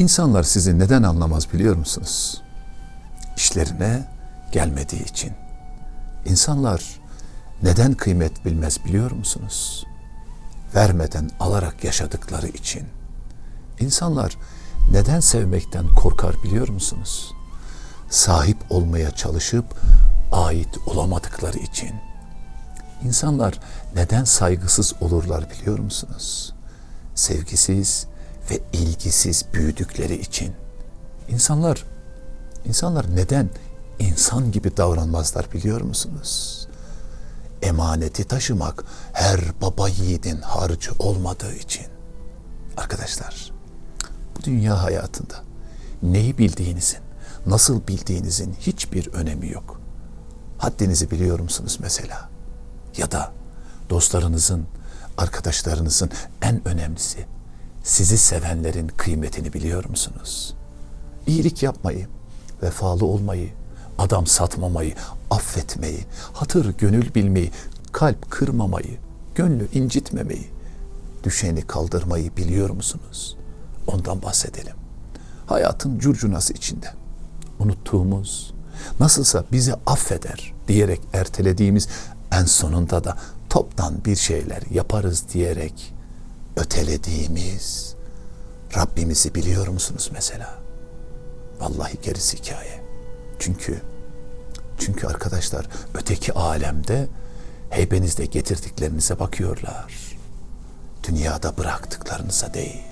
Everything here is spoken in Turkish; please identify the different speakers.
Speaker 1: İnsanlar sizi neden anlamaz biliyor musunuz? İşlerine gelmediği için. İnsanlar neden kıymet bilmez biliyor musunuz? Vermeden alarak yaşadıkları için. İnsanlar neden sevmekten korkar biliyor musunuz? Sahip olmaya çalışıp ait olamadıkları için. İnsanlar neden saygısız olurlar biliyor musunuz? Sevgisiz ve ilgisiz büyüdükleri için. İnsanlar insanlar neden insan gibi davranmazlar biliyor musunuz? Emaneti taşımak her baba yiğidin harcı olmadığı için. Arkadaşlar, bu dünya hayatında neyi bildiğinizin, nasıl bildiğinizin hiçbir önemi yok. Haddinizi biliyor musunuz mesela? Ya da dostlarınızın, arkadaşlarınızın en önemlisi sizi sevenlerin kıymetini biliyor musunuz? İyilik yapmayı, vefalı olmayı, adam satmamayı, affetmeyi, hatır gönül bilmeyi, kalp kırmamayı, gönlü incitmemeyi, düşeni kaldırmayı biliyor musunuz? Ondan bahsedelim. Hayatın curcunası içinde unuttuğumuz, nasılsa bizi affeder diyerek ertelediğimiz en sonunda da toptan bir şeyler yaparız diyerek ötelediğimiz Rabbimizi biliyor musunuz mesela? Vallahi gerisi hikaye. Çünkü çünkü arkadaşlar öteki alemde heybenizde getirdiklerinize bakıyorlar. Dünyada bıraktıklarınıza değil.